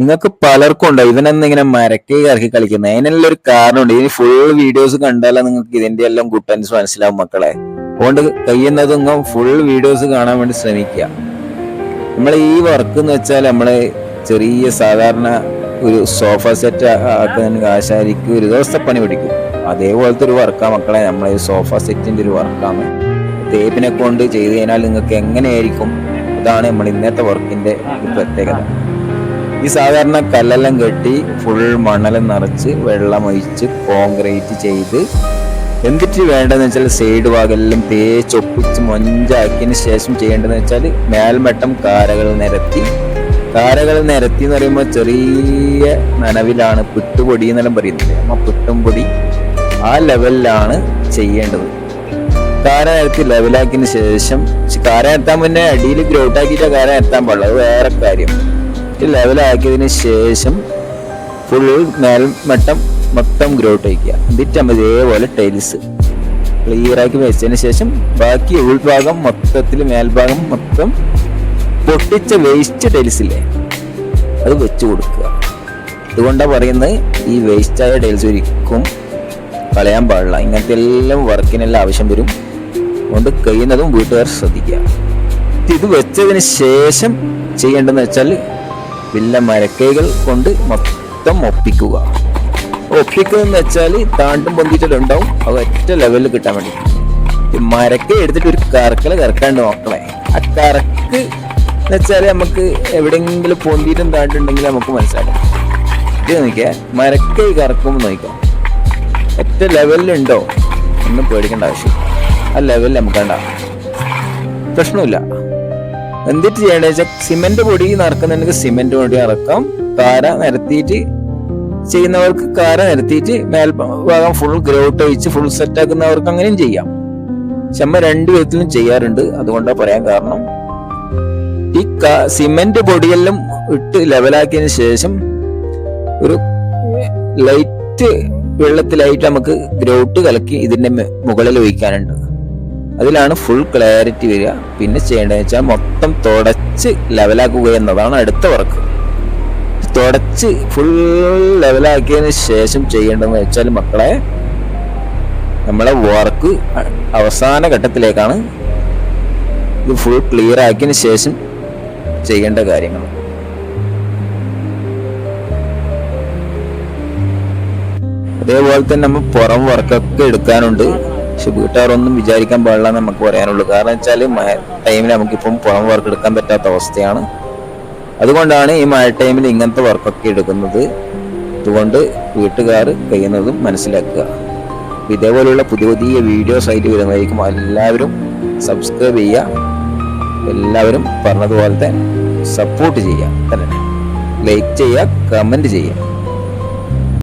നിങ്ങൾക്ക് പലർക്കും ഉണ്ടാവും. ഇവനെന്ന് ഇങ്ങനെ മരക്കൈ ഇറക്കി കളിക്കുന്നത്. അതിനെല്ലാം ഒരു കാരണമുണ്ട്. ഇനി ഫുൾ വീഡിയോസ് കണ്ടാലേ നിങ്ങൾക്ക് ഇതിന്റെ എല്ലാം ഗുട്ടൻസ് മനസ്സിലാവും മക്കളെ. അതുകൊണ്ട് കഴിയുന്നതും ഫുൾ വീഡിയോസ് കാണാൻ വേണ്ടി ശ്രമിക്കുക. നമ്മൾ ഈ വർക്ക് എന്ന് വെച്ചാൽ നമ്മൾ ചെറിയ സാധാരണ ഒരു സോഫ സെറ്റ് ആക്കുന്നതിന് ആശാരിക്ക് ഒരു ദിവസത്തെ പണി പിടിക്കും. അതേപോലത്തെ ഒരു വർക്കാണ് മക്കളെ. നമ്മളെ ഈ സോഫ സെറ്റിന്റെ ഒരു വർക്കാണ് തേപ്പിനെ കൊണ്ട് ചെയ്ത് കഴിഞ്ഞാൽ നിങ്ങൾക്ക് എങ്ങനെയായിരിക്കും? അതാണ് നമ്മൾ ഇന്നത്തെ വർക്കിന്റെ പ്രത്യേകത. ഈ സാധാരണ കല്ലെല്ലാം കെട്ടി ഫുൾ മണൽ നിറച്ച് വെള്ളം ഒഴിച്ച് കോൺക്രീറ്റ് ചെയ്ത് എന്തിട്ട് വേണ്ടതെന്ന് വെച്ചാൽ സൈഡ് ഭാഗമെല്ലാം തേച്ചൊപ്പിച്ച് മൊഞ്ചാക്കിയതിന് ശേഷം ചെയ്യേണ്ടതെന്ന് വെച്ചാൽ മേൽമട്ടം കാരകൾ നിരത്തി. കാരകൾ നിരത്തി എന്ന് പറയുമ്പോൾ ചെറിയ നനവിലാണ് പുട്ടുപൊടി എന്നെല്ലാം പറയുന്നത്. അമ്മ പുട്ടും പൊടി ആ ലെവലിലാണ് ചെയ്യേണ്ടത്. കാര നിരത്തി ലെവലാക്കിയതിന് ശേഷം കാര എത്താൻ മുന്നേ അടിയിൽ ഗ്രൗട്ട് ആക്കിയിട്ട് കാര എത്താൻ പാടില്ല അത് വേറെ കാര്യം. ഈ ലെവലാക്കിയതിന് ശേഷം ഫുൾ മേൽമട്ടം മൊത്തം ഗ്രൗട്ട് വയ്ക്കുക എന്നിട്ട് നമ്മൾ ഇതേപോലെ ടൈൽസ് ക്ലിയർ ആക്കി വെച്ചതിന് ശേഷം ബാക്കി ഉൾഭാഗം മൊത്തത്തിൽ മേൽഭാഗം മൊത്തം പൊട്ടിച്ച വേസ്റ്റ് ടൈൽസ് ഇല്ലേ അത് വെച്ച് കൊടുക്കുക. അതുകൊണ്ടാണ് പറയുന്നത് ഈ വേസ്റ്റായ ടൈൽസ് ഒരിക്കും കളയാൻ പാടില്ല. ഇങ്ങനത്തെ എല്ലാം വർക്കിനെല്ലാം ആവശ്യം വരും. അതുകൊണ്ട് കഴിയുന്നതും വീട്ടുകാർ ശ്രദ്ധിക്കുക. ഇത് വെച്ചതിന് ശേഷം ചെയ്യേണ്ടതെന്ന് വെച്ചാൽ വില്ല മരക്കൈകൾ കൊണ്ട് മൊത്തം ഒപ്പിക്കുക. ഒപ്പിക്കുക എന്ന് വെച്ചാൽ താണ്ടും പൊന്തിയിട്ടുണ്ടാവും അത് ഒറ്റ ലെവലിൽ കിട്ടാൻ വേണ്ടി. മരക്ക എടുത്തിട്ട് ഒരു കറക്കൽ കറക്കാണ്ട് നോക്കണേ ആ കറക്ക് എന്ന് വെച്ചാൽ നമുക്ക് എവിടെയെങ്കിലും പൊന്തിയിട്ടും താണ്ടുണ്ടെങ്കിൽ നമുക്ക് മനസ്സിലാക്കാം. ഇത് നോക്കിയാൽ മരക്കൈ കറക്കുമ്പോൾ നോക്കാം ഒറ്റ ലെവലിലുണ്ടോ ഒന്നും പേടിക്കേണ്ട ആവശ്യം ആ ലെവലിൽ നമുക്ക് ഉണ്ടാവും പ്രശ്നമില്ല. എന്നിട്ട് ചെയ്യേണ്ടത് വെച്ചാൽ സിമെന്റ് പൊടി നിറക്കുന്നുണ്ടെങ്കിൽ സിമെന്റ് പൊടി ഇറക്കാം കാര നിരത്തിയിട്ട് ചെയ്യുന്നവർക്ക് കാര നിരത്തിയിട്ട് മേൽഭാഗം ഫുൾ ഗ്രൗട്ട് ഒഴിച്ച് ഫുൾ സെറ്റ് ആക്കുന്നവർക്ക് അങ്ങനെയും ചെയ്യാം. ചെമ്മ രണ്ട് വിധത്തിലും ചെയ്യാറുണ്ട്. അതുകൊണ്ടാണ് പറയാൻ കാരണം. ഈ സിമെന്റ് പൊടിയെല്ലാം ഇട്ട് ലെവലാക്കിയതിന് ശേഷം ഒരു ലൈറ്റ് വെള്ളത്തിലായിട്ട് നമുക്ക് ഗ്രൗട്ട് കലക്കി ഇതിന്റെ മുകളിൽ ഒഴിക്കാനുണ്ട്. അതിലാണ് ഫുൾ ക്ലാരിറ്റി വരിക. പിന്നെ ചെയ്യേണ്ടതെന്ന് വെച്ചാൽ മൊത്തം തുടച്ച് ലെവലാക്കുക എന്നതാണ് അടുത്ത വർക്ക് തുടച്ച് ഫുൾ ലെവലാക്കിയതിന് ശേഷം ചെയ്യേണ്ടതെന്ന് വെച്ചാൽ മക്കളെ നമ്മളെ വർക്ക് അവസാന ഘട്ടത്തിലേക്കാണ് ഇത് ഫുൾ ക്ലിയർ ആക്കിയതിന് ശേഷം ചെയ്യേണ്ട കാര്യങ്ങൾ. അതേപോലെ തന്നെ നമ്മൾ പുറം വർക്കൊക്കെ എടുക്കാനുണ്ട്. പക്ഷെ വീട്ടുകാരൊന്നും വിചാരിക്കാൻ പാടില്ല എന്ന് നമുക്ക് പറയാനുള്ളൂ. കാരണം വെച്ചാൽ മഴ ടൈമിൽ നമുക്കിപ്പം പുറം വർക്ക് എടുക്കാൻ പറ്റാത്ത അവസ്ഥയാണ്. അതുകൊണ്ടാണ് ഈ മഴ ടൈമിൽ ഇങ്ങനത്തെ വർക്കൊക്കെ എടുക്കുന്നത്. അതുകൊണ്ട് വീട്ടുകാർ കഴിയുന്നതും മനസ്സിലാക്കുക. ഇതേപോലെയുള്ള പുതിയ പുതിയ വീഡിയോസ് ആയിട്ട് വരുന്നതായിരിക്കും. എല്ലാവരും സബ്സ്ക്രൈബ് ചെയ്യുക. എല്ലാവരും പറഞ്ഞതുപോലത്തെ സപ്പോർട്ട് ചെയ്യുക. തന്നെ ലൈക്ക് ചെയ്യുക കമന്റ് ചെയ്യുക.